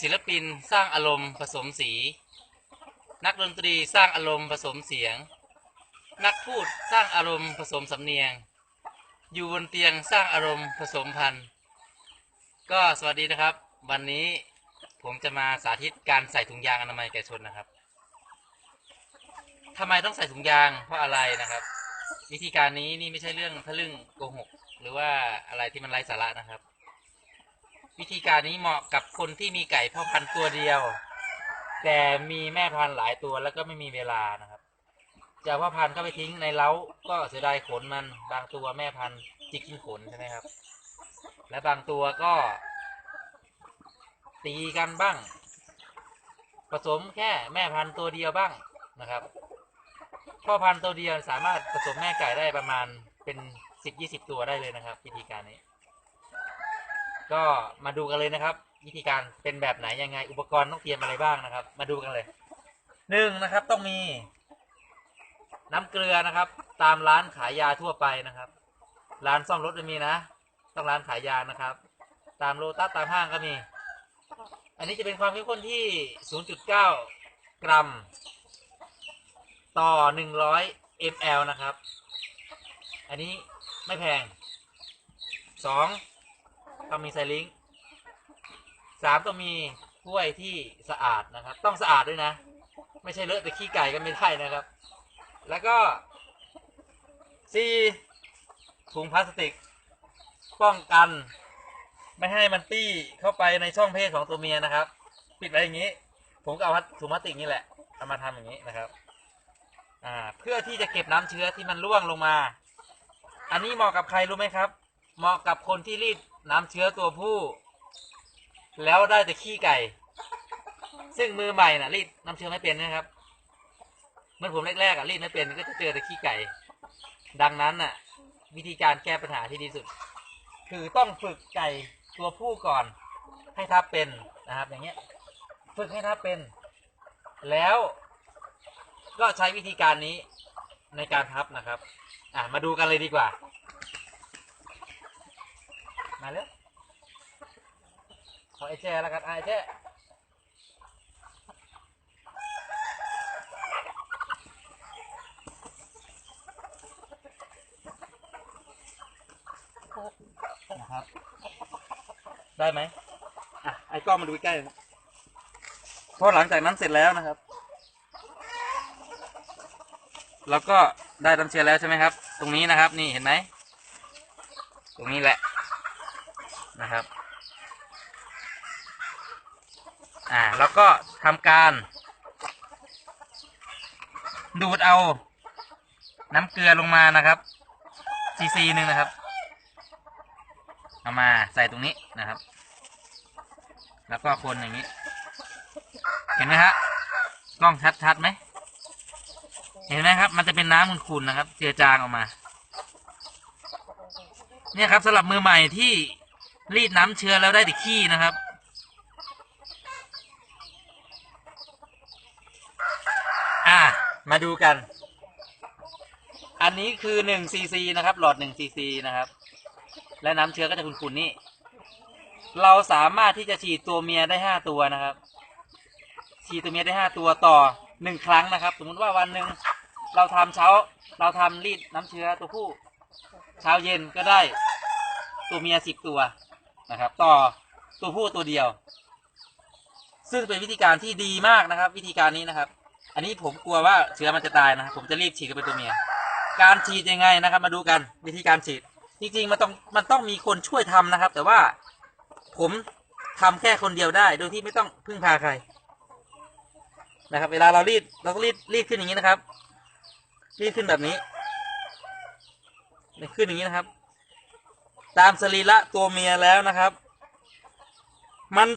ศิลปินสร้างอารมณ์ผสมสี นักดนตรีสร้างอารมณ์ผสมเสียง นักพูดสร้างอารมณ์ผสมสำเนียง อยู่บนเตียงสร้างอารมณ์ผสมพันธุ์ ก็สวัสดีนะครับ วันนี้ผมจะมาสาธิตการใส่ถุงยางอนามัยแก่ชนนะครับทำไมต้องใส่ถุงยางเพราะอะไรนะครับ วิธีการนี้นี่ไม่ใช่เรื่องทะลึ่งโกหก หรือว่าอะไรที่มันไร้สาระนะครับ วิธีการนี้เหมาะกับคนที่มีไก่พ่อพันธุ์ตัวเดียว แต่มีแม่พันธุ์หลายตัวแล้วก็ไม่มีเวลานะครับจะพ่อพันธุ์เข้าไปทิ้งในเล้าก็เสียดายขนมันบางตัวแม่พันธุ์จิกกินขนใช่ไหมครับ และบางตัวก็ตีกันบ้าง ผสมแค่แม่พันธุ์ตัวเดียวบ้างนะครับ พ่อพันธุ์ตัวเดียวสามารถผสมแม่ไก่ได้ประมาณเป็นสิบยี่สิบตัวได้เลยนะครับ วิธีการนี้ ก็มาดูกันเลยนะครับ วิธีการเป็นแบบไหนยังไง อุปกรณ์ต้องเตรียมอะไรบ้างนะครับ มาดูกันเลยหนึ่งนะครับต้องมี น้ำเกลือนะครับ ตามร้านขายยาทั่วไปนะครับ ร้านซ่อมรถจะมีนะ ต้องร้านขายยานะครับ ตามโลตัสตามห้างก็มี อันนี้จะเป็นความเข้มข้นที่ 0.9 กรัม ต่อ 100 ml นะครับ อันนี้ไม่แพง 2. ต้องมีไซลิงสามต้องมีถ้วยที่สะอาดนะครับ ต้องสะอาดด้วยนะ ไม่ใช่เลอะแต่ขี้ไก่ก็ไม่ได้นะครับ แล้วก็ 4. ถุงพลาสติก ป้องกัน ไม่ให้มันตี้เข้าไปในช่องเพศของตัวเมียนะครับ ปิดไว้อย่างนี้ ผมก็เอาถุงพลาสติกนี่แหละเอามาทำอย่างนี้นะครับ อ่า เพื่อที่จะเก็บน้ำเชื้อที่มันร่วงลงมา อันนี้เหมาะกับใครรู้ไหมครับ เหมาะกับคนที่รีด น้ำเชื้อตัวผู้ แล้วได้แต่ขี้ไก่ ซึ่งมือใหม่น่ะ รีดน้ำเชื้อไม่เป็นนะครับเมื่อผมแรกๆอะรีดไม่เป็นก็จะเจอแต่ขี้ไก่ ดังนั้นน่ะ วิธีการแก้ปัญหาที่ดีสุด คือต้องฝึกไก่ตัวผู้ก่อน ให้ทับเป็นนะครับ อย่างเงี้ย ฝึกให้ทับเป็น แล้วก็ใช้วิธีการนี้ในการทับนะครับ อะมาดูกันเลยดีกว่า มาเลยขอไอ้แจ้แล้วกันอะไอ้แจ้นะครับ ได้ไหมอะไอ้กล้องมาดูใกล้ๆนะพอหลังจากนั้นเสร็จแล้วนะครับ แล้วก็ได้น้ำเชื้อแล้วใช่ไหมครับ ตรงนี้นะครับ นี่เห็นไหม ตรงนี้แหละ นะครับ อ่า แล้วก็ทำการ ดูดเอาน้ำเกลือลงมานะครับซีซีหนึ่งนะครับ เอามาใส่ตรงนี้นะครับ แล้วก็คนอย่างนี้ เห็นไหมฮะกล้องชัดๆไหม เห็นไหมครับ มันจะเป็นน้ำขุ่นๆนะครับ เจือจางออกมา เนี่ยครับสำหรับมือใหม่ที่ รีดน้ำเชื้อแล้วได้แต่ขี้นะครับ อะมาดูกัน อันนี้คือหนึ่งซีซีนะครับ หลอดหนึ่งซีซีนะครับ และน้ำเชื้อก็จะขุ่นๆนี่ เราสามารถที่จะฉีดตัวเมียได้ห้าตัวนะครับ ฉีดตัวเมียได้ห้าตัวต่อหนึ่งครั้งนะครับ สมมติว่าวันหนึ่งเราทำเช้า เราทำรีดน้ำเชื้อตัวผู้ เช้าเย็นก็ได้ตัวเมียสิบตัว นะครับ ต่อตัวผู้ตัวเดียว ซึ่งเป็นวิธีการที่ดีมากนะครับ วิธีการนี้นะครับ อันนี้ผมกลัวว่าเชื้อมันจะตายนะครับผมจะรีบฉีดกันเป็นตัวเมีย การฉีดยังไงนะครับ มาดูกันวิธีการฉีด จริงๆมันต้องมันต้องมีคนช่วยทำนะครับ แต่ว่าผมทำแค่คนเดียวได้ โดยที่ไม่ต้องพึ่งพาใครนะครับ เวลาเรารีดเราก็รีดรีดขึ้นอย่างนี้นะครับ รีดขึ้นแบบนี้ขึ้นอย่างนี้นะครับ ตามสรีระตัวเมียแล้วนะครับ มัน